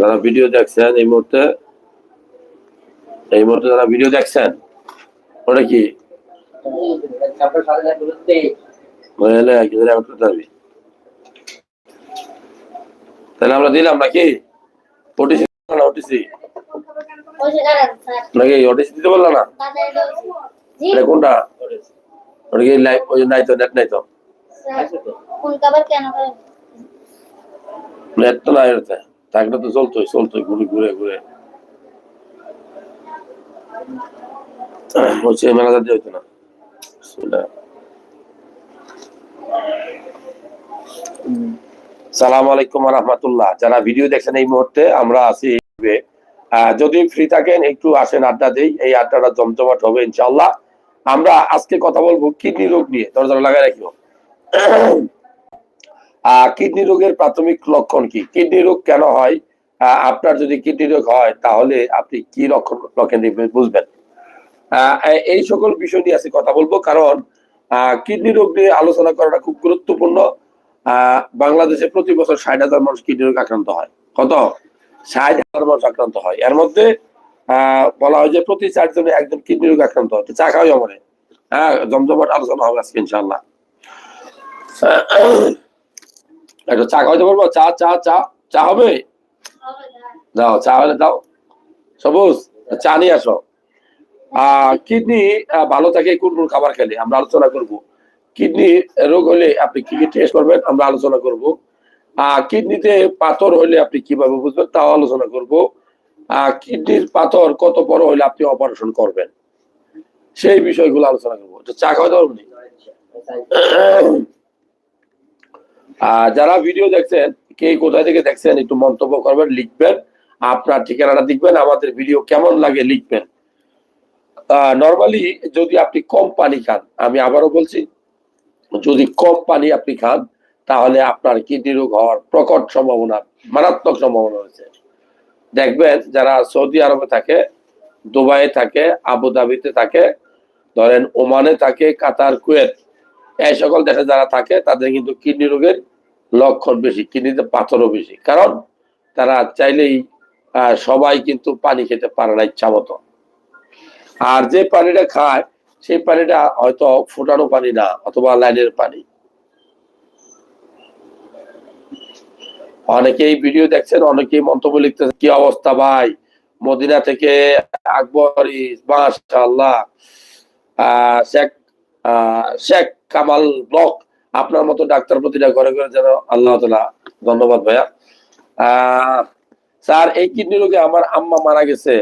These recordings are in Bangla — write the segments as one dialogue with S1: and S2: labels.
S1: যারা ভিডিও দেখছেন এই মুহূর্তে এই মুহূর্তে যারা ভিডিও দেখছেন ওটা কি? তাহলে আমরা দিলাম নাকি? ওটিসি ওটিসি নাকি ওটিসি দিতে বলল না? কোনটা? ওটা কি লাইভ ওই নাই তো নেট নাই তো? নেট তো নাই ওটাতে। থাকলে তো চলতোই চলতোই ঘুরে ঘুরে ঘুরে। হচ্ছে যাতে হইতো না। সালাম আলাইকুম রহমতুল্লাহ। যারা ভিডিও দেখছেন এই মুহূর্তে, আমরা আছি। যদি ফ্রি থাকেন, একটু আসেন, আড্ডা দেই। এই আড্ডাটা জমজমাট হবে ইনশাল্লাহ আমরা আজকে কথা বলব কিডনি রোগ নিয়ে। দরজা লাগাই রাখিও। কিডনি রোগের প্রাথমিক লক্ষণ কি? কিডনি রোগ কেন হয়? আপনার যদি কিডনি রোগ হয়, তাহলে আপনি কি লক্ষণ লক্ষণ বুঝবেন। এই সকল বিষয় নিয়ে আজকে কথা বলব, কারণ কিডনি রোগ নিয়ে আলোচনা করাটা খুব গুরুত্বপূর্ণ। বাংলাদেশে প্রতি বছর ষাট হাজার মানুষ কিডনি রোগ আক্রান্ত হয়। কত? ষাট হাজার মানুষ আক্রান্ত হয়। এর মধ্যে বলা হয় যে প্রতি চারজনে একজন কিডনি রোগ আক্রান্ত হয়। চা খাওয়াই আমার হ্যাঁ জমজমাট আলোচনা হবে আজকে ইনশাল্লাহ একটু চা খাওয়াইতে পারব? চা চা চা চা হবে? দাও, চা হলে দাও। সবুজ, চা নিয়ে আসো। কিডনি ভালো থাকে, কোন কোন খাবার খেলে? আমরা আলোচনা করব। কিডনি রোগ হলে আপনি কি কি টেস্ট করবেন? আমরা আলোচনা করব। কিডনিতে পাথর হলে আপনি কীভাবে বুঝবেন? তাও আলোচনা করব। কিডনির পাথর কত বড় হলে আপনি অপারেশন করবেন? সেই বিষয়গুলো আলোচনা করব। চা খাওয়া দাও আহ, যারা ভিডিও দেখছেন কে কোথায় থেকে দেখছেন একটু মন্তব্য করবেন লিখবেন। আপনার ঠিকানাটা লিখবেন আমাদের ভিডিও কেমন লাগে লিখবেন। নর্মালি যদি আপনি কম পানি খান আমি আবারও বলছি যদি কম পানি আপনি খান তাহলে আপনার কিডনি রোগ হওয়ার প্রকট সম্ভাবনা মারাত্মক সম্ভাবনা রয়েছে। দেখবেন যারা সৌদি আরবে থাকে দুবাইয়ে থাকে আবুধাবিতে থাকে ধরেন ওমানে থাকে কাতার কুয়েত এই সকল দেশে যারা থাকে তাদের কিন্তু কিডনি রোগের লক্ষণ বেশি, কিডনিতে পাথরও বেশি। কারণ তারা চাইলেই সবাই কিন্তু পানি খেতে পারে না ইচ্ছা মতো। আর যে পানিটা খায়, সেই পানিটা হয়তো ফোটানো পানি না, অথবা লাইনের পানি। অনেকেই ভিডিও দেখছেন, অনেকেই মন্তব্য লিখতেছেন, কি অবস্থা ভাই? মদিনা থেকে আকবর মাশাআল্লাহ। আহ, শেখ শেখ কামাল ব্লক আপনার মতো ডাক্তার প্রতিটা ঘরে ঘরে যেন আল্লাহ তালা ধন্যবাদ ভাইয়া। স্যার, এই কিডনি রোগে আমার আম্মা মারা গেছে।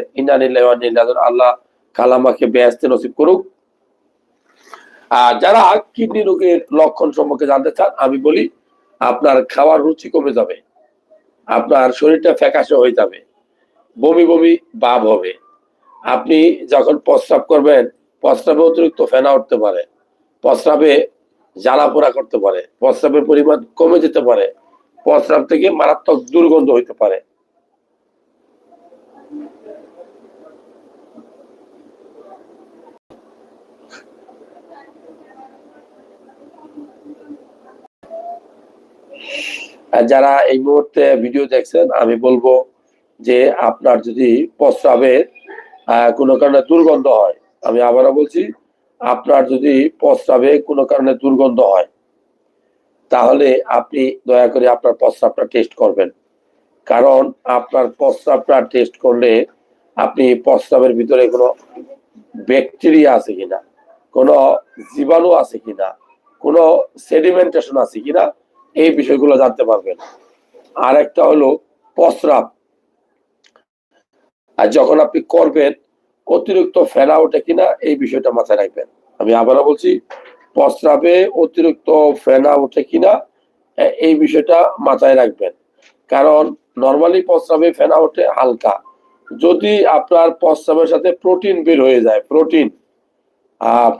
S1: আল্লাহ কালামাকে ব্যস্ত নসিব করুক। আর যারা কিডনি রোগের লক্ষণ সম্পর্কে জানতে চান, আমি বলি, আপনার খাওয়ার রুচি কমে যাবে। আপনার শরীরটা ফ্যাকাশে হয়ে যাবে। বমি বমি ভাব হবে। আপনি যখন প্রস্রাব করবেন, প্রস্রাবে অতিরিক্ত ফেনা উঠতে পারে। প্রস্রাবে জ্বালা পোড়া করতে পারে, প্রস্রাবের পরিমাণ কমে যেতে পারে, প্রস্রাব থেকে মারাত্মক দুর্গন্ধ হইতে পারে। যারা এই মুহূর্তে ভিডিও দেখছেন, আমি বলব যে আপনার যদি প্রস্রাবের কোনো কারণে দুর্গন্ধ হয়, আমি আবারও বলছি আপনার যদি প্রস্রাবে কোনো কারণে দুর্গন্ধ হয়, তাহলে আপনি দয়া করে আপনার প্রস্রাবটা টেস্ট করবেন। কারণ আপনার প্রস্রাবটা টেস্ট করলে আপনি প্রস্রাবের ভিতরে কোনো ব্যাকটেরিয়া আছে কিনা, কোনো জীবাণু আছে কিনা, কোনো সেডিমেন্টেশন আছে কিনা, এই বিষয়গুলো জানতে পারবেন। আর একটা হলো প্রস্রাব। আর যখন আপনি করবেন অতিরিক্ত ফেনা ওঠে কিনা এই বিষয়টা মাথায় রাখবেন। আমি আবারও বলছি, প্রস্রাবে অতিরিক্ত ফেনা ওঠে কিনা এই বিষয়টা মাথায় রাখবেন। কারণ নর্মালি প্রস্রাবে ফেনা ওঠে হালকা। যদি আপনার প্রস্রাবের সাথে প্রোটিন বের হয়ে যায়, প্রোটিন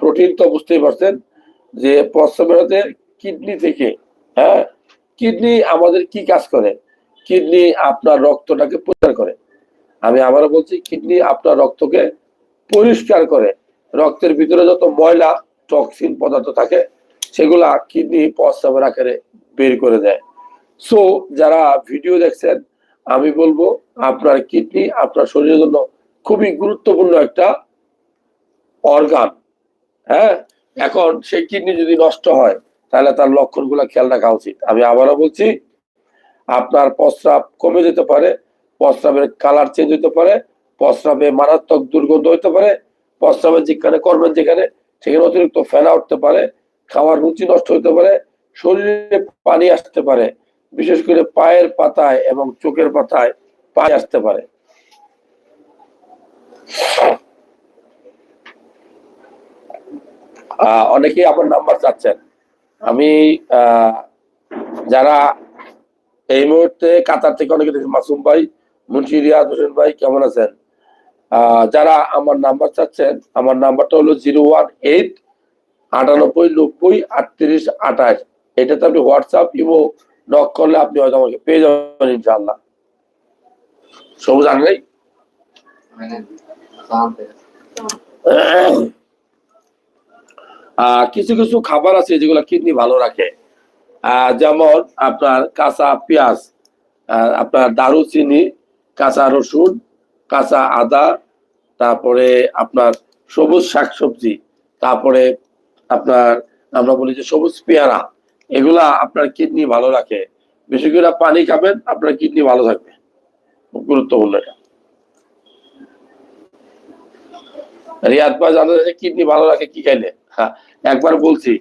S1: প্রোটিন তো বুঝতেই পারছেন যে প্রস্রাবের সাথে কিডনি থেকে হ্যাঁ কিডনি আমাদের কি কাজ করে? কিডনি আপনার রক্তটাকে প্রচার করে। আমি আবারও বলছি, কিডনি আপনার রক্তকে পরিষ্কার করে। রক্তের ভিতরে যত ময়লা টক্সিন পদার্থ থাকে, সেগুলা কিডনি প্রস্রাবের আকারে বের করে দেয়। সো যারা ভিডিও দেখছেন, আমি বলব, আপনার কিডনি আপনার শরীরের জন্য খুবই গুরুত্বপূর্ণ একটা অর্গান হ্যাঁ? এখন সেই কিডনি যদি নষ্ট হয়, তাহলে তার লক্ষণগুলো খেয়াল রাখা উচিত। আমি আবারও বলছি, আপনার প্রস্রাব কমে যেতে পারে প্রস্রাবের কালার চেঞ্জ হইতে পারে, প্রস্রাবে মারাত্মক দুর্গন্ধ হইতে পারে, প্রস্রাবে যেখানে করবেন যেখানে, সেখানে অতিরিক্ত ফেনা উঠতে পারে, খাওয়ার রুচি নষ্ট হতে পারে, শরীরে পানি আসতে পারে, বিশেষ করে পায়ের পাতায় এবং চোখের পাতায় পানি আসতে পারে। অনেকেই আমার নাম্বার চাচ্ছেন। আমি যারা এই মুহূর্তে কাতার থেকে অনেকে মাসুম ভাই মুন্সি রিয়াজ হোসেন ভাই, কেমন আছেন? যারা আমার নাম্বার চাচ্ছেন, আমার নাম্বারটা হলো জিরো ওয়ান এইট আটানব্বই নব্বই আটত্রিশ আঠাশ। এটাতে আপনি হোয়াটসঅ্যাপ, ইমো নক করলে আপনি হয়তো আমাকে পেয়ে যাবেন ইনশাআল্লাহ। সবুজ আন নাই কিছু কিছু খাবার আছে যেগুলো কিডনি ভালো রাখে। যেমন আপনার কাঁচা পেঁয়াজ আপনার দারুচিনি কাঁচা রসুন, কাঁচা আদা, তারপরে আপনার সবুজ শাকসবজি, তারপরে আপনার, আমরা বলি যে সবুজ পেয়ারা, এগুলা আপনার কিডনি ভালো রাখে। বেশি করে পানি খাবেন, আপনার কিডনি ভালো থাকবে। গুরুত্বপূর্ণ এটা। রিয়াদ ভাই জানা কিডনি ভালো রাখে কি খাইলে? হ্যাঁ একবার বলছি,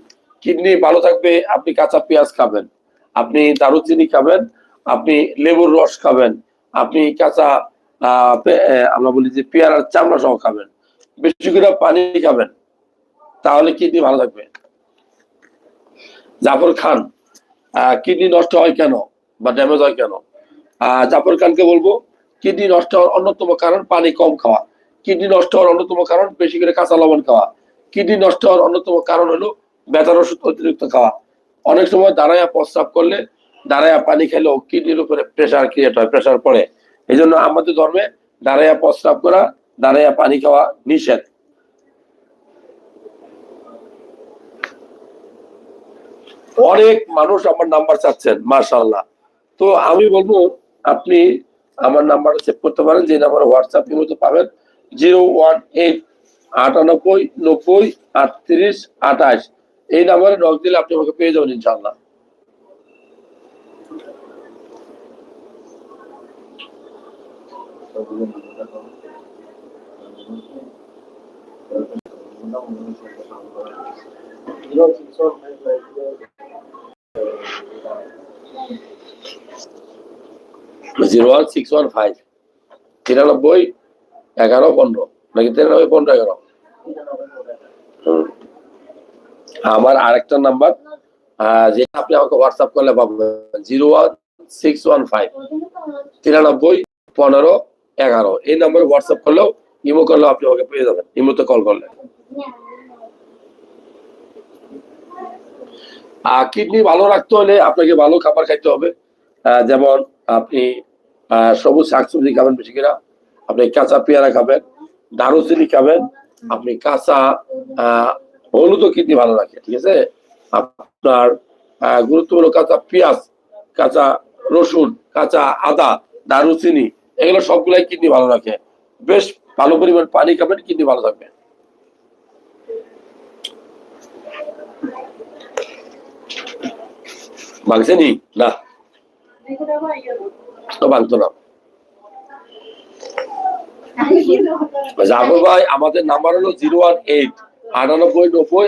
S1: কিডনি ভালো থাকবে, আপনি কাঁচা পেঁয়াজ খাবেন, আপনি দারুচিনি খাবেন, আপনি লেবুর রস খাবেন আপনি কাঁচা আমরা বলি যে পেয়ারার চামড়া সহ খাবেন। বেশি করে পানি খাবেন, তাহলে কিডনি ভালো থাকবে। জাফর খান কিডনি নষ্ট হয় কেন বা ড্যামেজ হয় কেন? জাফর খানকে বলব, কিডনি নষ্ট হওয়ার অন্যতম কারণ পানি কম খাওয়া। কিডনি নষ্ট হওয়ার অন্যতম কারণ বেশি করে কাঁচা লবণ খাওয়া। কিডনি নষ্ট হওয়ার অন্যতম কারণ হলো ব্যথার ওষুধ অতিরিক্ত খাওয়া। অনেক সময় দাঁড়াইয়া প্রস্রাব করলে দাঁড়াইয়া পানি খেলেও কিডনির উপরে প্রেশার ক্রিয়েট হয় প্রেশার পড়ে। এই জন্য আমাদের ধর্মে দাঁড়াইয়া প্রস্রাব করা দাঁড়াইয়া পানি খাওয়া নিষেধ। অনেক মানুষ আমার নাম্বার চাচ্ছেন মার্শাল্লাহ তো আমি বলব, আপনি আমার নাম্বার সেভ করতে পারেন, যে নাম্বার হোয়াটসঅ্যাপ মতো পাবেন। জিরো ওয়ান এইট আটানব্বই, নব্বই, আটত্রিশ, আঠাশ। এই নাম্বারে নক দিলে আপনি আমাকে পেয়ে যাবেন ইনশাল্লাহ তিরানব্বই এগারো পনেরো। নাকি তিরানব্বই পনেরো এগারো। আমার আরেকটা নাম্বার। যে আপনি আমাকে হোয়াটসঅ্যাপ করলে পাবেন। Zero one six one five. তিরানব্বই পনেরো এগারো। এই নাম্বারে হোয়াটসঅ্যাপ করলেও ইমো করলেও আপনি আমাকে পেয়ে যাবেন। ইমোতে কল করলে। কিডনি ভালো রাখতে হলে আপনাকে ভালো খাবার খাইতে হবে। যেমন আপনি সবুজ শাকসবজি খাবেন বেশি করে। আপনি কাঁচা পেয়ারা খাবেন দারুচিনি খাবেন। আপনি কাঁচা আহ, হলুদও কিডনি ভালো রাখে ঠিক আছে? আপনার গুরুত্বপূর্ণ কাঁচা পেঁয়াজ কাঁচা রসুন কাঁচা আদা দারুচিনি এগুলো সবগুলাই কিডনি ভালো রাখে। বেশ ভালো পরিমাণ পানি খাবেন, কিডনি ভালো থাকবে। ভাঙছে নি? আমাদের নাম্বার হলো জিরো ওয়ান এইট নব্বই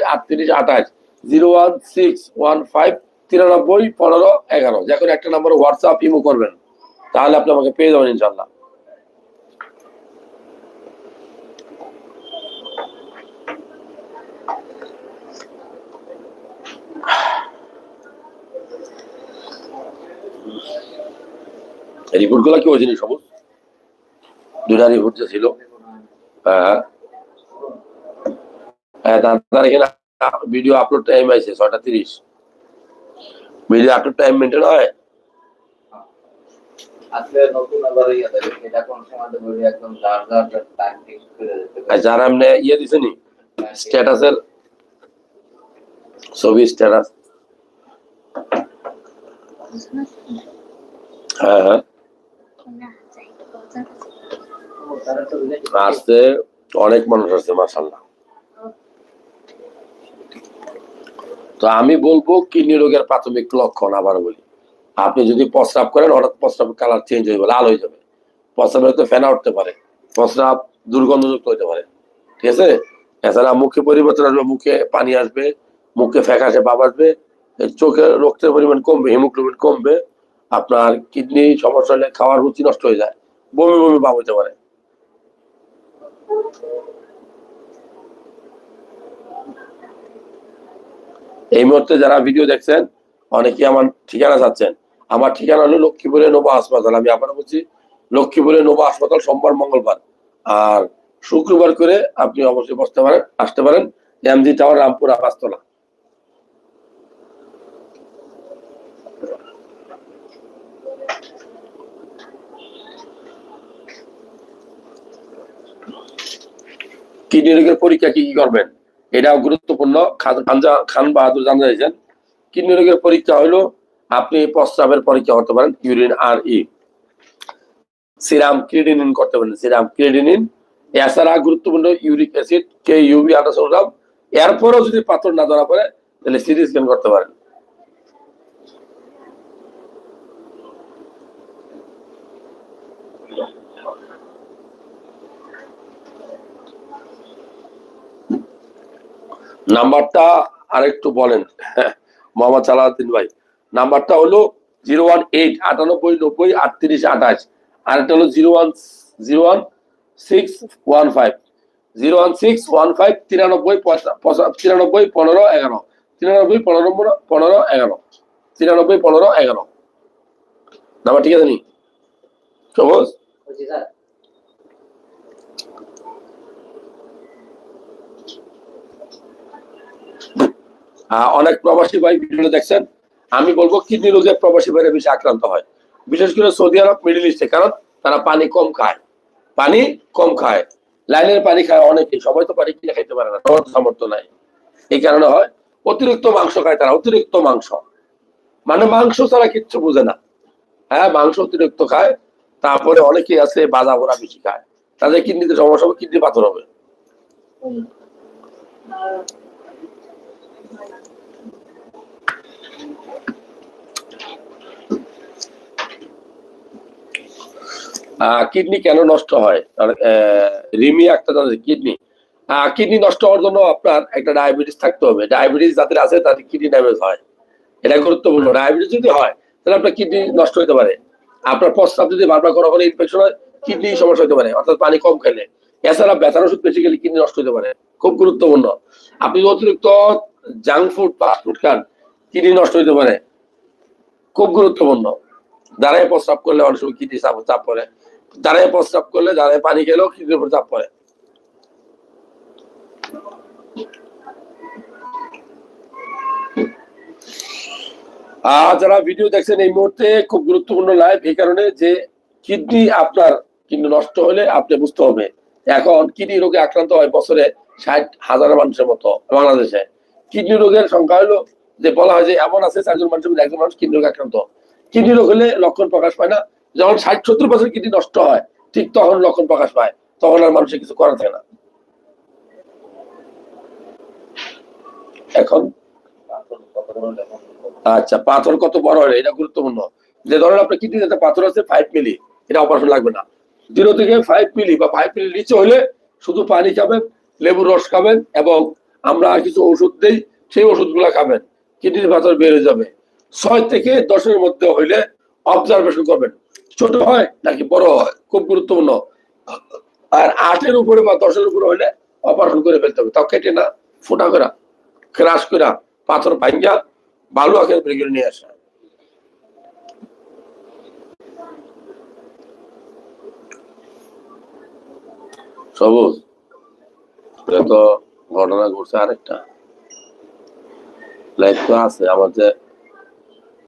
S1: আঠাশ। Zero one six one five তিরানব্বই পনেরো এগারো। একটা নাম্বার হোয়াটসঅ্যাপ ইমো করবেন। তাহলে আপনি আমাকে পেয়ে যাবেন ইনশাল্লাহ রিপোর্টগুলা কি হয়েছে সবুজ? দুটা রিপোর্ট যে ছিল। হ্যাঁ হ্যাঁ। তার এখানে ভিডিও আপলোড টাইম আছে, ছয়টা তিরিশ। ভিডিও আপলোড টাইম মেনটেন হয়
S2: আজকে নতুন আবার ইয়ে দেবে এটা কোন সময় দেবে একদম যার যার
S1: ইয়ে স্ট্যাটাসের ছবি স্ট্যাটাস হ্যাঁ হ্যাঁ। অনেক মানুষ আছে মাসাল্লাহ তো আমি বলব, কিডনি রোগের প্রাথমিক লক্ষণ আবার বলি। আপনি যদি প্রস্রাব করেন, হঠাৎ প্রস্রাবের কালার চেঞ্জ হয়ে লাল হয়ে যাবে। প্রস্রাবের তো ফেনা উঠতে পারে। প্রস্রাব দুর্গন্ধযুক্ত হতে পারে। ঠিক আছে? এছাড়া মুখে পরিবর্তন আসবে, মুখে পানি আসবে, মুখে ফ্যাকাশে ভাব আসবে, চোখে রক্তের পরিমাণ কমবে, হিমোগ্লোবিন কমবে, আপনার কিডনি সমস্যা হলে খাওয়ার রুচি নষ্ট হয়ে যায়, বমি বমি ভাব হতে পারে। এই মুহূর্তে যারা ভিডিও দেখছেন অনেকে আমার ঠিকানা চাচ্ছেন। আমার ঠিকানা হলো লক্ষ্মীপুরে নোভা হাসপাতাল। আমি আবার বলছি, লক্ষ্মীপুরে নোভা হাসপাতাল, সোমবার, মঙ্গলবার। আর শুক্রবার করে আপনি অবশ্যই বসতে পারেন, আসতে পারেন MG tower, Rampur Abastala kidney রোগের পরীক্ষা কি কি করবেন? এটাও গুরুত্বপূর্ণ। খান বাহাদুর জানা যাইছেন কিডনি রোগের পরীক্ষা হলো আপনি প্রস্রাবের পরীক্ষা করতে পারেন, urine R E. Serum creatinine করতে পারেন, সিরাম ক্রিডিনিন এছাড়া গুরুত্বপূর্ণ uric acid K U B ultrasonogram এরপরও যদি পাথর না ধরা পড়ে, তাহলে সিটি স্ক্যান করতে পারেন। নাম্বারটা আরেকটু বলেন। মোহাম্মদ সালাউদ্দিন ভাই। নাম্বারটা হলো জিরো ওয়ান এইট আটানব্বই নব্বই আটত্রিশ আঠাশ। আর একটা হলো zero one zero one six one five. Zero one six one five তিরানব্বই তিরানব্বই পনেরো এগারো। তিরানব্বই পনেরো পনেরো এগারো। তিরানব্বই পনেরো এগারো। নাম্বার ঠিক আছে নি? সবুজ? অনেক প্রবাসী ভাই ভিডিও দেখছেন। আমি বলব কিডনি রোগে প্রবাসী ভাইরা বেশি আক্রান্ত হয়। বিশেষ করে সৌদি আরব, মিডিল ইস্টে, কারণ তারা পানি কম খায়। পানি কম খায়। লাইনের পানি খায় অনেকে, সবাই তো পানি কিনে খাইতে পারে না সবার সামর্থ্য নাই। এই কারণে হয়, অতিরিক্ত মাংস খায় তারা, অতিরিক্ত মাংস। মানে মাংস ছাড়া কিচ্ছু বোঝে না। হ্যাঁ মাংস অতিরিক্ত খায়, তারপরে অনেকেই আছে বাজা ভরা বেশি খায়। তাদের কিডনিতে সমস্যা হবে, কিডনি পাথর হবে। কিডনি কেন নষ্ট হয়? রিমি একটা কিডনি কিডনি নষ্ট হওয়ার জন্য আপনার একটা ডায়াবেটিস থাকতে হবে। ডায়াবেটিস যাদের আছে, তাদের কিডনি ড্যামেজ হয়। এটা গুরুত্বপূর্ণ। ডায়াবেটিস যদি হয়, তাহলে আপনার কিডনি নষ্ট হতে পারে। আপনার প্রস্তাব যদি বারবার করা করে ইনফেকশন হয় কিডনি সমস্যা হতে পারে। অর্থাৎ পানি কম খেলে। এছাড়া ব্যথার ওষুধ বেশি খেলে কিডনি নষ্ট হতে পারে। খুব গুরুত্বপূর্ণ। আপনি অতিরিক্ত জাঙ্ক ফুড ফাস্ট ফুড খান কিডনি নষ্ট হতে পারে। খুব গুরুত্বপূর্ণ। দাঁড়ায় প্রস্রাব করলে অনেক সময় কিডনি চাপ চাপ পড়ে। দাঁড়ায় প্রস্রাব করলে, দাঁড়ায় পানি খেলেও চাপ পড়ে। আর যারা ভিডিও দেখছেন এই মুহূর্তে, খুব গুরুত্বপূর্ণ লাইভ এই কারণে যে কিডনি আপনার কিডনি নষ্ট হলে আপনি বুঝতে হবে, এখন কিডনি রোগে আক্রান্ত হয় বছরে ষাট হাজার মানুষের মতো বাংলাদেশে। কিডনি রোগের সংখ্যা হলো, যে বলা হয় যে এমন আছে চারজন মানুষের মধ্যে একজন মানুষ কিডনি রোগে আক্রান্ত। কিডনি রোগ হলে লক্ষণ প্রকাশ পায় না যখন ষাট, সত্তর বছর কিডনি নষ্ট হয়, ঠিক তখন লক্ষণ প্রকাশ পায়, তখন আর মানুষের কিছু করা থাকে না। এখন আচ্ছা পাথর কত বড় হলে? এটা গুরুত্বপূর্ণ। যে ধরেন আপনার কিডনিতে পাথর আছে ফাইভ মিলি এটা অপারেশন লাগবে না। জিরো থেকে ফাইভ মিলি বা ফাইভ মিলি নিচে হলে শুধু পানি খাবেন, লেবুর রস খাবেন এবং আমরা কিছু ওষুধ দেই, সেই ওষুধগুলা খাবেন। কিডনির পাথর হয়ে যাবে। ছয় থেকে দশের মধ্যে হইলে অবজারভেশন করবেন। ছোট হয় নাকি বড় হয়? খুব গুরুত্বপূর্ণ। আর আটের উপরে বা দশের উপরে হইলে অপারেশন করে ফেলতে হবে। তাও কেটে না, ফোটা করা ক্রাশ করা, পাথর ভাঙ্গা বালু আকারে বের করে নিয়ে আসা। সবুজ ঘটনা ঘটছে আরেকটা। লাইফ তো আছে আমার যে